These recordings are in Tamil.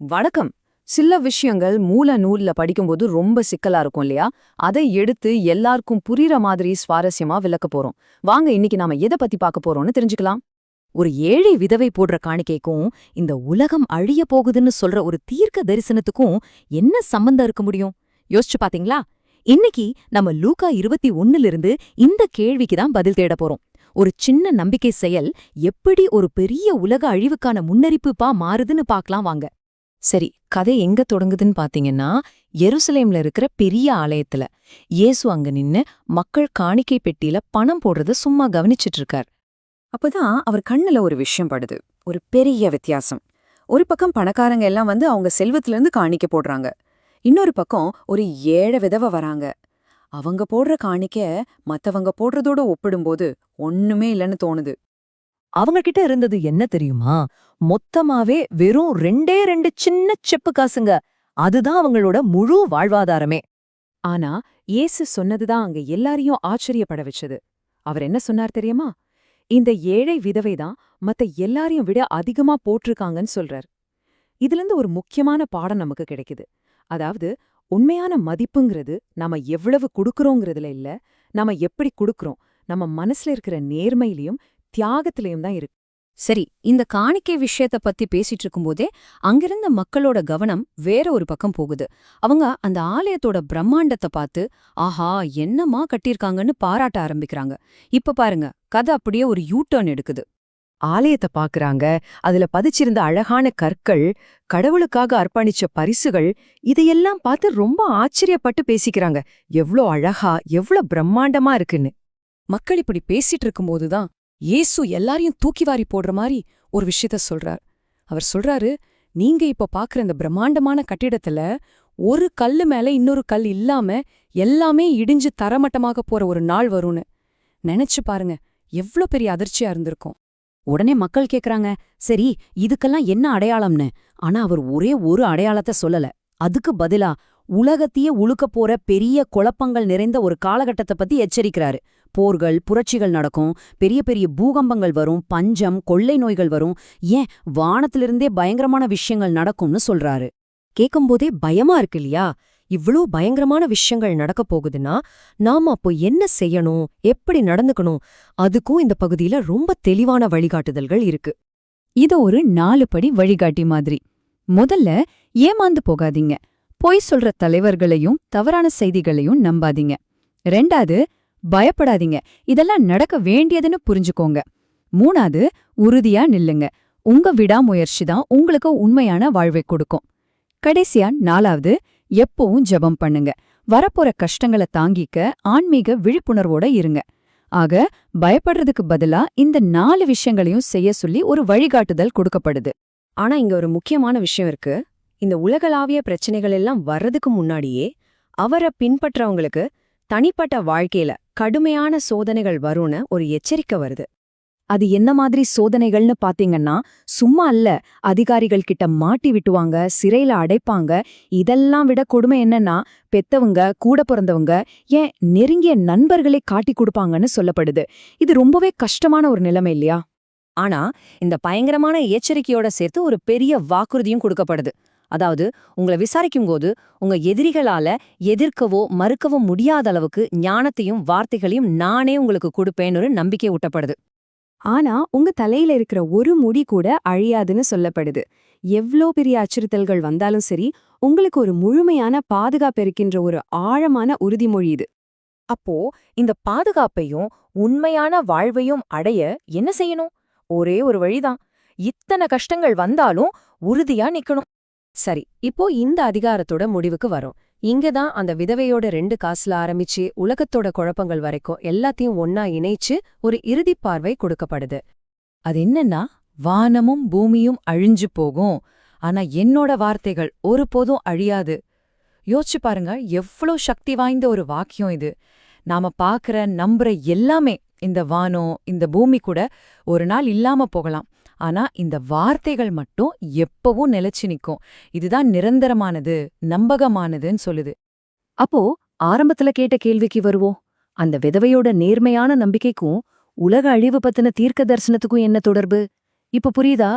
வணக்கம். சில விஷயங்கள் மூல நூல்ல படிக்கும்போது ரொம்ப சிக்கலா இருக்கும் இல்லையா? அதை எடுத்து எல்லாருக்கும் புரியுற மாதிரி சுவாரஸ்யமா விளக்க போறோம். வாங்க இன்னைக்கு நாம எதை பத்தி பார்க்க போறோம்னு தெரிஞ்சுக்கலாம். ஒரு ஏழை விதவை போடுற காணிக்கைக்கும் இந்த உலகம் அழிய போகுதுன்னு சொல்ற ஒரு தீர்க்க தரிசனத்துக்கும் என்ன சம்பந்தம் இருக்க முடியும்? யோசிச்சு பாத்தீங்களா? இன்னைக்கு நம்ம லூக்கா இருபத்தி ஒன்னிலிருந்து இந்த கேள்விக்கு தான் பதில் தேட போறோம். ஒரு சின்ன நம்பிக்கை செயல் எப்படி ஒரு பெரிய உலக அழிவுக்கான முன்னறிப்புப்பா மாறுதுன்னு பார்க்கலாம் வாங்க. சரி கதை எங்க தொடங்குதுன்னு பாத்தீங்கன்னா எருசலேம்ல இருக்கிற பெரிய ஆலயத்துல. இயேசு அங்க நின்னு மக்கள் காணிக்கை பெட்டியில பணம் போடுறத சும்மா கவனிச்சிட்டு இருக்கார் அப்பதான் அவர் கண்ணுல ஒரு விஷயம் படுது. ஒரு பெரிய வித்தியாசம். ஒரு பக்கம் பணக்காரங்க எல்லாம் வந்து அவங்க செல்வத்துல இருந்து காணிக்க போடுறாங்க. இன்னொரு பக்கம் ஒரு ஏழை விதவை வராங்க. அவங்க போடுற காணிக்க மத்தவங்க போடுறதோட ஒப்பிடும்போது ஒண்ணுமே இல்லைன்னு தோணுது. அவங்க கிட்ட இருந்தது என்ன தெரியுமா? மொத்தமாவே வெறும் ரெண்டே ரெண்டு சின்ன செப்பு காசுங்க. அதுதான் அவங்களோட முழு வாழ்வாதாரமே. ஆனா இயேசு சொன்னதுதான் அங்க எல்லாரையும் ஆச்சரியப்பட வச்சது. அவர் என்ன சொன்னார் தெரியுமா? இந்த ஏழை விதவை தான் மத்த எல்லாரையும் விட அதிகமா போட்டிருக்காங்கன்னு சொல்றார். இதுல இருந்து ஒரு முக்கியமான பாடம் நமக்கு கிடைக்குது. அதாவது உண்மையான மதிப்புங்கிறது நாம எவ்வளவு கொடுக்கறோங்கிறதுல இல்ல நாம எப்படி கொடுக்கறோம் நம்ம மனசுல இருக்கிற நேர்மையிலையும் தியாகத்திலையும் தான் இருக்கு. சரி இந்த காணிக்கை விஷயத்த பத்தி பேசிட்டு இருக்கும்போதே அங்கிருந்த மக்களோட கவனம் வேற ஒரு பக்கம் போகுது. அவங்க அந்த ஆலயத்தோட பிரம்மாண்டத்தை பார்த்து ஆஹா என்னமா கட்டியிருக்காங்கன்னு பாராட்ட ஆரம்பிக்கிறாங்க. இப்ப பாருங்க கதை அப்படியே ஒரு யூ டர்ன் எடுக்குது. ஆலயத்தை பாக்குறாங்க அதுல பதிச்சிருந்த அழகான கற்கள் கடவுளுக்காக அர்ப்பணிச்ச பரிசுகள் இதையெல்லாம் பார்த்து ரொம்ப ஆச்சரியப்பட்டு பேசிக்கிறாங்க. எவ்ளோ அழகா எவ்ளோ பிரம்மாண்டமா இருக்குன்னு. மக்கள் இப்படி பேசிட்டு இருக்கும்போதுதான் இயேசு எல்லாரையும் தூக்கி வாரி போடுற மாதிரி ஒரு விஷயத்த சொல்றார். அவர் சொல்றாரு நீங்க இப்ப பாக்குற இந்த பிரம்மாண்டமான கட்டிடத்துல ஒரு கல்லு மேல இன்னொரு கல் இல்லாம எல்லாமே இடிஞ்சு தரமட்டமாக போற ஒரு நாள் வரும்னு. நினைச்சு பாருங்க எவ்ளோ பெரிய அதிர்ச்சியா இருந்திருக்கும். உடனே மக்கள் கேக்குறாங்க சரி இதுக்கெல்லாம் என்ன அடையாளம்னு? ஆனா அவர் ஒரே ஒரு அடையாளத்தை சொல்லல. அதுக்கு பதிலா உலகத்தையே உழுக்க போற பெரிய குழப்பங்கள் நிறைந்த ஒரு காலகட்டத்தை பத்தி எச்சரிக்கிறாரு. போர்கள் புரட்சிகள் நடக்கும். பெரிய பெரிய பூகம்பங்கள் வரும் பஞ்சம் கொள்ளை நோய்கள் வரும். ஏன் வானத்திலிருந்தே பயங்கரமான விஷயங்கள் நடக்கும்னு சொல்றாரு. கேட்கும்போதே பயமா இருக்கு இல்லையா? இவ்ளோ பயங்கரமான விஷயங்கள் நடக்க போகுதுன்னா நாம அப்போ என்ன செய்யணும்? எப்படி நடந்துக்கணும்? அதுக்கும் இந்த பகுதியில ரொம்ப தெளிவான வழிகாட்டுதல்கள் இருக்கு. இது ஒரு நாலு படி வழிகாட்டி மாதிரி. முதல்ல ஏமாந்து போகாதீங்க. பொய் சொல்ற தலைவர்களையும் தவறான செய்திகளையும் நம்பாதீங்க. ரெண்டாவது பயப்படாதீங்க. இதெல்லாம் நடக்க வேண்டியதுன்னு புரிஞ்சுக்கோங்க. மூணாவது உறுதியா நில்லுங்க. உங்க விடாமுயற்சி தான் உங்களுக்கு உண்மையான வாழ்வை கொடுக்கும். கடைசியா நாலாவது எப்பவும் ஜெபம் பண்ணுங்க. வரப்போற கஷ்டங்களை தாங்கிக்க ஆன்மீக விழிப்புணர்வோட இருங்க. ஆக பயப்படுறதுக்கு பதிலா இந்த நாலு விஷயங்களையும் செய்ய சொல்லி ஒரு வழிகாட்டுதல் கொடுக்கப்படுது. ஆனா இங்க ஒரு முக்கியமான விஷயம் இருக்கு. இந்த உலகளாவிய பிரச்சனைகள் எல்லாம் வர்றதுக்கு முன்னாடியே அவரை பின்பற்றவங்களுக்கு தனிப்பட்ட வாழ்க்கையில கடுமையான சோதனைகள் வரும்னு ஒரு எச்சரிக்கை வருது. அது என்ன மாதிரி சோதனைகள்னு பாத்தீங்கன்னா சும்மா அல்ல அதிகாரிகள் கிட்ட மாட்டி விட்டுவாங்க சிறையில அடைப்பாங்க. இதெல்லாம் விட கொடுமை என்னன்னா பெத்தவங்க கூட பிறந்தவங்க ஏன் நெருங்கிய நண்பர்களே காட்டி கொடுப்பாங்கன்னு சொல்லப்படுது. இது ரொம்பவே கஷ்டமான ஒரு நிலைமை இல்லையா? ஆனா இந்த பயங்கரமான எச்சரிக்கையோட சேர்த்து ஒரு பெரிய வாக்குறுதியும் கொடுக்கப்படுது. அதாவது உங்களை விசாரிக்கும் போது உங்க எதிரிகளால எதிர்க்கவோ மறுக்கவோ முடியாத அளவுக்கு ஞானத்தையும் வார்த்தைகளையும் நானே உங்களுக்கு கொடுப்பேன்னு ஒரு நம்பிக்கை ஊட்டப்படுது. ஆனா உங்க தலையில இருக்கிற ஒரு முடி கூட அழியாதுன்னு சொல்லப்படுது. எவ்ளோ பெரிய அச்சுறுத்தல்கள் வந்தாலும் சரி உங்களுக்கு ஒரு முழுமையான பாதுகாப்பு இருக்கின்ற ஒரு ஆழமான உறுதிமொழி இது. அப்போ இந்த பாதுகாப்பையும் உண்மையான வாழ்வையும் அடைய என்ன செய்யணும்? ஒரே ஒரு வழிதான். இத்தனை கஷ்டங்கள் வந்தாலும் உறுதியா நிக்கணும். சரி இப்போ இந்த அதிகாரத்தோட முடிவுக்கு வரும். இங்கதான் அந்த விதவையோட ரெண்டு காசுல ஆரம்பிச்சு உலகத்தோட குழப்பங்கள் வரைக்கும் எல்லாத்தையும் ஒன்னா இணைச்சு ஒரு இறுதிப் பார்வை கொடுக்கப்படுது. அது என்னன்னா வானமும் பூமியும் அழிஞ்சு போகும். ஆனா என்னோட வார்த்தைகள் ஒருபோதும் அழியாது. யோசிச்சு பாருங்க எவ்ளோ சக்தி வாய்ந்த ஒரு வாக்கியம் இது. நாம பாக்குற நம்புற எல்லாமே இந்த வானம் இந்த பூமி கூட ஒரு நாள் இல்லாம போகலாம். ஆனா இந்த வார்த்தைகள் மட்டும் எப்பவும் நிலைச்சு நிக்கும். இதுதான் நிரந்தரமானது நம்பகமானதுன்னு சொல்லுது. அப்போ ஆரம்பத்துல கேட்ட கேள்விக்கு வருவோம். அந்த விதவையோட நேர்மையான நம்பிக்கைக்கும் உலக அழிவு பத்தின தீர்க்க தரிசனத்துக்கும் என்ன தொடர்பு? இப்ப புரியுதா?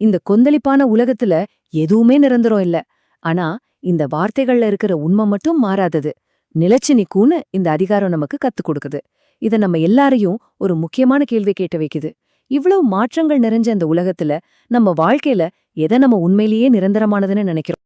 இந்த கொந்தளிப்பான உலகத்துல எதுவுமே நிரந்தரம் இல்ல. ஆனா இந்த வார்த்தைகள்ல இருக்கிற உண்மை மட்டும் மாறாதது. நிலைச்சு நிக்கும்னு இந்த அதிகாரம் நமக்கு கத்துக் கொடுக்குது. இத நம்ம எல்லாரையும் ஒரு முக்கியமான கேள்வி கேட்ட வைக்குது. இவ்வளவு மாற்றங்கள் நிறைஞ்ச இந்த உலகத்துல நம்ம வாழ்க்கையில எதை நம்ம உண்மையிலேயே நிரந்தரமானதுன்னு நினைக்கிறோம்?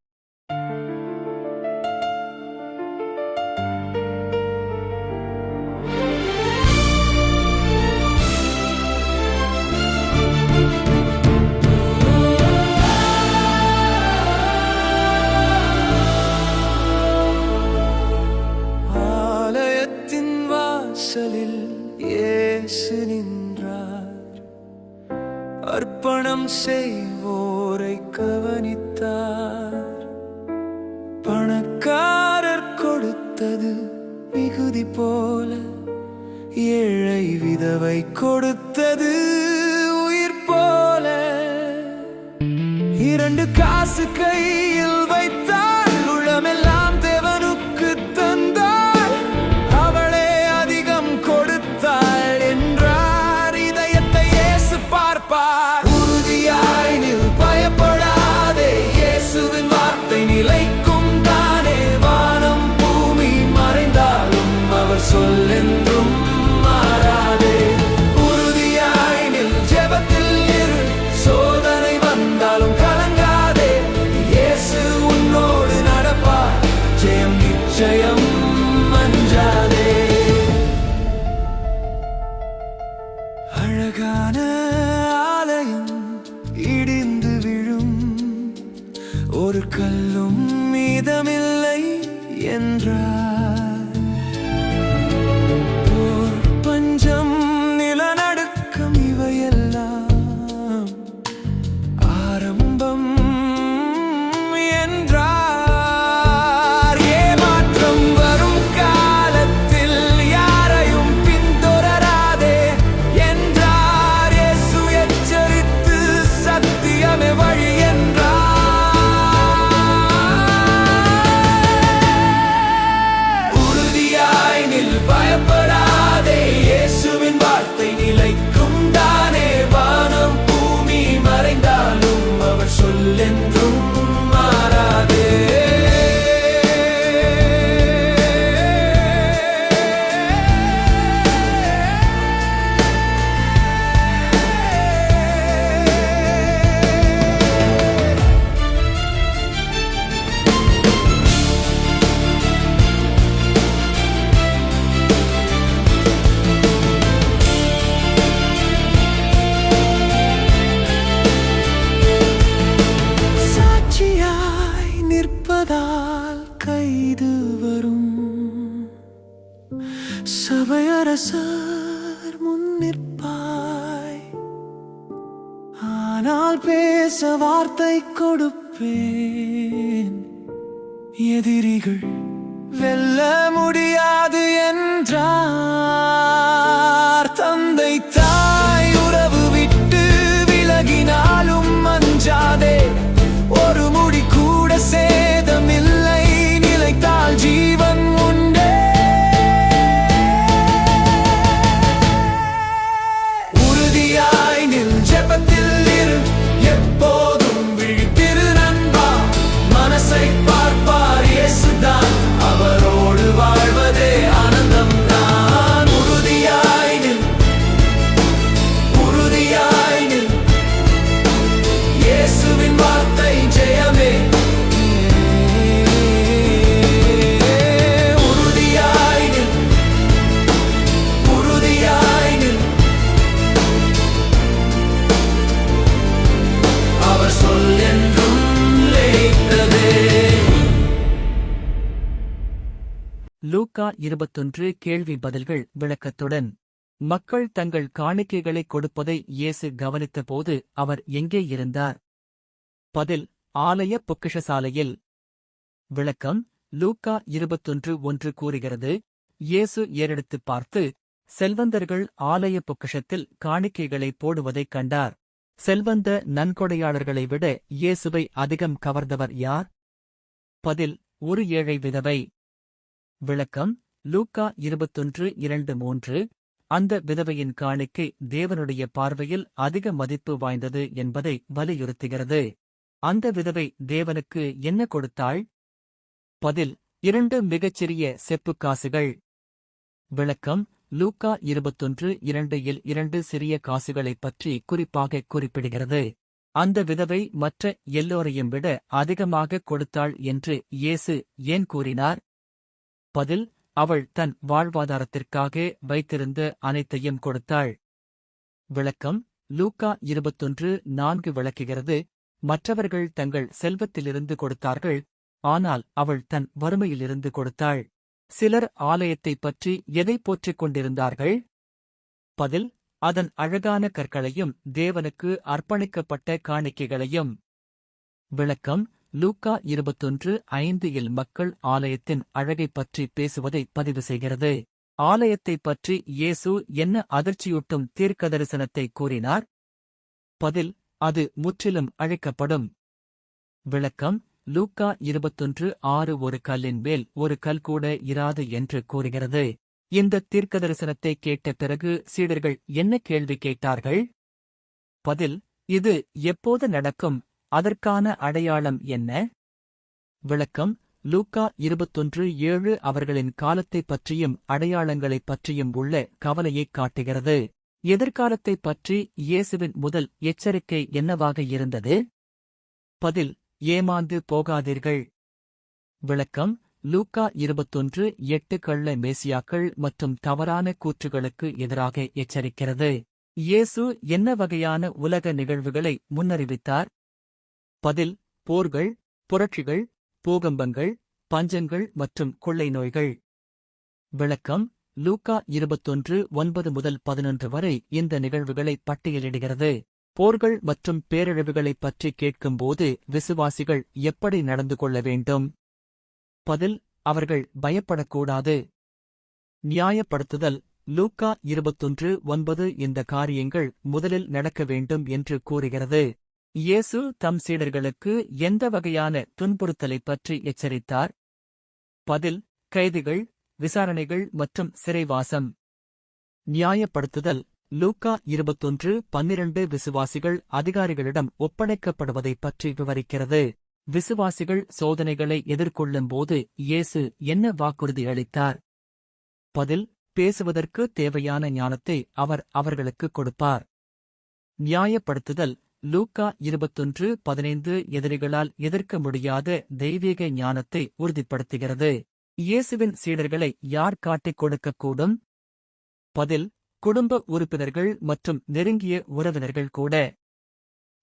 அர்ப்பணம் செய்வோரை கவனித்தார். பணக்காரர் கொடுத்தது மிகுதி போல ஏழை விதவை கொடுத்தது உயிர் போல. இரண்டு காசு கை அழகான ஆலயம் இடிந்து விழும். ஒரு கல்லும் மீதமில்லை என்றார் சபையரசர் முன் நிற்பாய் ஆனால் பேச வார்த்தை கொடுப்பேன் எதிரிகள் வெல்ல முடியாது என்றார் தந்தை இருபத்தொன்று கேள்வி பதில்கள் விளக்கத்துடன். மக்கள் தங்கள் காணிக்கைகளை கொடுப்பதை இயேசு கவனித்தபோது அவர் எங்கே இருந்தார்? பதில் ஆலய பொக்கிஷசாலையில். விளக்கம் லூக்கா இருபத்தொன்று ஒன்று கூறுகிறது. இயேசு ஏறெடுத்துப் பார்த்து செல்வந்தர்கள் ஆலய பொக்கிஷத்தில் காணிக்கைகளை போடுவதைக் கண்டார். செல்வந்த நன்கொடையாளர்களை விட இயேசுவை அதிகம் கவர்ந்தவர் யார்? பதில் ஒரு ஏழை விதவை. விளக்கம் லூக்கா இருபத்தொன்று இரண்டு மூன்று. அந்த விதவையின் காணிக்கை தேவனுடைய பார்வையில் அதிக மதிப்பு வாய்ந்தது என்பதை வலியுறுத்துகிறது. அந்த விதவை தேவனுக்கு என்ன கொடுத்தாள்? பதில் இரண்டு மிகச்சிறிய செப்புக் காசுகள். விளக்கம் லூக்கா இருபத்தொன்று இரண்டில் இரண்டு சிறிய காசுகளைப் பற்றி குறிப்பாக குறிப்பிடுகிறது. அந்த விதவை மற்ற எல்லோரையும் விட அதிகமாக கொடுத்தாள் என்று இயேசு ஏன் கூறினார்? பதில் அவள் தன் வாழ்வாதாரத்திற்காக வைத்திருந்த அனைத்தையும் கொடுத்தாள். விளக்கம் லூக்கா இருபத்தொன்று நான்கு விளக்குகிறது. மற்றவர்கள் தங்கள் செல்வத்திலிருந்து கொடுத்தார்கள் ஆனால் அவள் தன் வறுமையிலிருந்து கொடுத்தாள். சிலர் ஆலயத்தைப் பற்றி எதை போற்றிக் கொண்டிருந்தார்கள்? பதில் அதன் அழகான கற்களையும் தேவனுக்கு அர்ப்பணிக்கப்பட்ட காணிக்கைகளையும். விளக்கம் லூக்கா இருபத்தொன்று ஐந்து இல் மக்கள் ஆலயத்தின் அழகைப் பற்றி பேசுவதை பதிவு செய்கிறது. ஆலயத்தைப் பற்றி இயேசு என்ன அதிர்ச்சியூட்டும் தீர்க்கதரிசனத்தை கூறினார்? பதில் அது முற்றிலும் அழைக்கப்படும். விளக்கம் லூக்கா இருபத்தொன்று ஆறு ஒரு கல்லின் மேல் ஒரு கல் கூட இராது என்று கூறுகிறது. இந்த தீர்க்கதரிசனத்தை கேட்ட பிறகு சீடர்கள் என்ன கேள்வி கேட்டார்கள்? பதில் இது எப்போது நடக்கும் அதற்கான அடையாளம் என்ன? விளக்கம். லூக்கா இருபத்தொன்று ஏழு அவர்களின் காலத்தைப் பற்றியும் அடையாளங்களைப் பற்றியும் உள்ள கவலையைக் காட்டுகிறது. எதிர்காலத்தைப் பற்றி இயேசுவின் முதல் எச்சரிக்கை என்னவாக இருந்தது? பதில். ஏமாந்து போகாதீர்கள். விளக்கம். லூக்கா இருபத்தொன்று எட்டு கள்ள மேசியாக்கள் மற்றும் தவறான கூற்றுகளுக்கு எதிராக எச்சரிக்கிறது. இயேசு என்ன வகையான உலக நிகழ்வுகளை முன்னறிவித்தார்? பதில் போர்கள் புரட்சிகள் பூகம்பங்கள் பஞ்சங்கள் மற்றும் கொள்ளை நோய்கள். விளக்கம் லூக்கா இருபத்தொன்று ஒன்பது முதல் பதினொன்று வரை இந்த நிகழ்வுகளை பட்டியலிடுகிறது. போர்கள் மற்றும் பேரழிவுகளைப் பற்றி கேட்கும்போது விசுவாசிகள் எப்படி நடந்து கொள்ள வேண்டும்? பதில் அவர்கள் பயப்படக்கூடாது. நியாயப்படுத்துதல் லூக்கா இருபத்தொன்று ஒன்பது இந்த காரியங்கள் முதலில் நடக்க வேண்டும் என்று கூறுகிறது. இயேசு தம் சீடர்களுக்கு எந்த வகையான துன்புறுத்தலைப் பற்றி எச்சரித்தார்? பதில் கைதிகள் விசாரணைகள் மற்றும் சிறைவாசம். நியாயப்படுத்துதல். லூக்கா இருபத்தொன்று பன்னிரண்டு விசுவாசிகள் அதிகாரிகளிடம் ஒப்படைக்கப்படுவதைப் பற்றி விவரிக்கிறது. விசுவாசிகள் சோதனைகளை எதிர்கொள்ளும்போது இயேசு என்ன வாக்குறுதி அளித்தார்? பதில் பேசுவதற்கு தேவையான ஞானத்தை அவர் அவர்களுக்கு கொடுப்பார். நியாயப்படுத்துதல். லூக்கா இருபத்தொன்று பதினைந்து எதிரிகளால் எதிர்க்க முடியாத தெய்வீக ஞானத்தை உறுதிப்படுத்துகிறது. இயேசுவின் சீடர்களை யார் காட்டிக் கொடுக்கக்கூடும்? பதில் குடும்ப உறுப்பினர்கள் மற்றும் நெருங்கிய உறவினர்கள் கூட.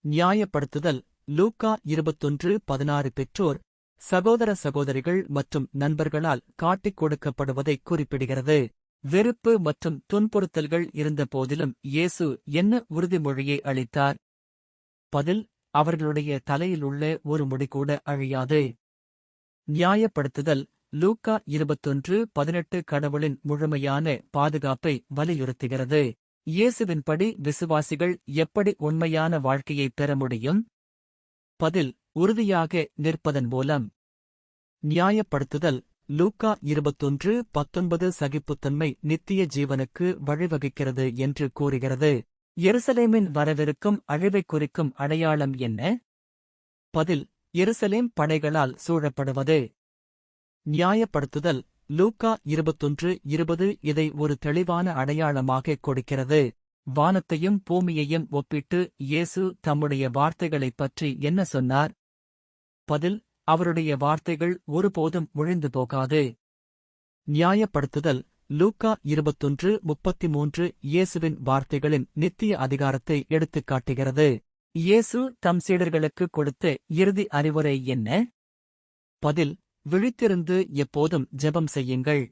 நியாயப்படுத்துதல் லூக்கா இருபத்தொன்று பதினாறு பெற்றோர் சகோதர சகோதரிகள் மற்றும் நண்பர்களால் காட்டிக் கொடுக்கப்படுவதை குறிப்பிடுகிறது. வெறுப்பு மற்றும் துன்புறுத்தல்கள் இருந்தபோதிலும் இயேசு என்ன உறுதிமொழியை அளித்தார்? பதில் அவர்களுடைய தலையிலுள்ள ஒரு முடி கூட அழியாது. நியாயப்படுத்துதல். லூக்கா இருபத்தொன்று பதினெட்டு கடவுளின் முழுமையான பாதுகாப்பை வலியுறுத்துகிறது. இயேசுவின்படி விசுவாசிகள் எப்படி உண்மையான வாழ்க்கையைப் பெற முடியும்? பதில். உறுதியாக நிற்பதன் மூலம். நியாயப்படுத்துதல். லூக்கா இருபத்தொன்று பத்தொன்பது சகிப்புத்தன்மை நித்திய ஜீவனுக்கு வழிவகுக்கிறது என்று கூறுகிறது. எருசலேமின் வரவிருக்கும் அழிவைக் குறிக்கும் அடையாளம் என்ன? பதில் எருசலேம் படைகளால் சூழப்படுவது. நியாயப்படுத்துதல் லூக்கா இருபத்தொன்று இருபது இதை ஒரு தெளிவான அடையாளமாக கொடுக்கிறது. வானத்தையும் பூமியையும் ஒப்பிட்டு இயேசு தம்முடைய வார்த்தைகளைப் பற்றி என்ன சொன்னார்? பதில் அவருடைய வார்த்தைகள் ஒருபோதும் ஒழிந்து போகாது. நியாயப்படுத்துதல் லூக்கா இருபத்தொன்று முப்பத்தி மூன்று இயேசுவின் வார்த்தைகளின் நித்திய அதிகாரத்தை எடுத்துக் காட்டுகிறது இயேசு தம் சீடர்களுக்கு கொடுத்த இறுதி அறிவுரை என்ன? பதில் விழித்திருந்து எப்போதும் ஜெபம் செய்யுங்கள்.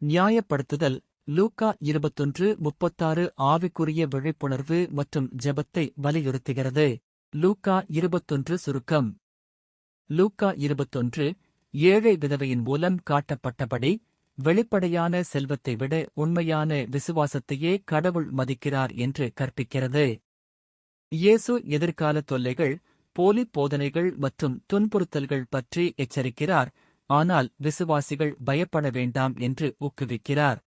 நியாயப்படுத்துதல் லூக்கா இருபத்தொன்று முப்பத்தாறு ஆவிக்குரிய விழிப்புணர்வு மற்றும் ஜெபத்தை வலியுறுத்துகிறது. லூக்கா இருபத்தொன்று சுருக்கம். லூக்கா இருபத்தொன்று ஏழை விதவையின் மூலம் காட்டப்பட்டபடி வெளிப்படையான செல்வத்தை விட உண்மையான விசுவாசத்தையே கடவுள் மதிக்கிறார் என்று கற்பிக்கிறது. இயேசு எதிர்கால தொல்லைகள் போலி போதனைகள் மற்றும் துன்புறுத்தல்கள் பற்றி எச்சரிக்கிறார். ஆனால் விசுவாசிகள் பயப்பட வேண்டாம் என்று ஊக்குவிக்கிறார்.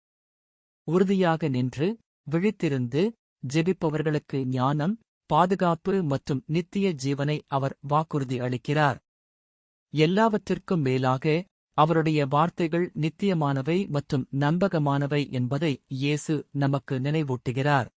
உறுதியாக நின்று விழித்திருந்து ஜெபிப்பவர்களுக்கு ஞானம் பாதுகாப்பு மற்றும் நித்திய ஜீவனை அவர் வாக்குறுதி அளிக்கிறார். எல்லாவற்றிற்கும் மேலாக அவருடைய வார்த்தைகள் நித்தியமானவை மற்றும் நம்பகமானவை என்பதை இயேசு நமக்கு நினைவூட்டுகிறார்.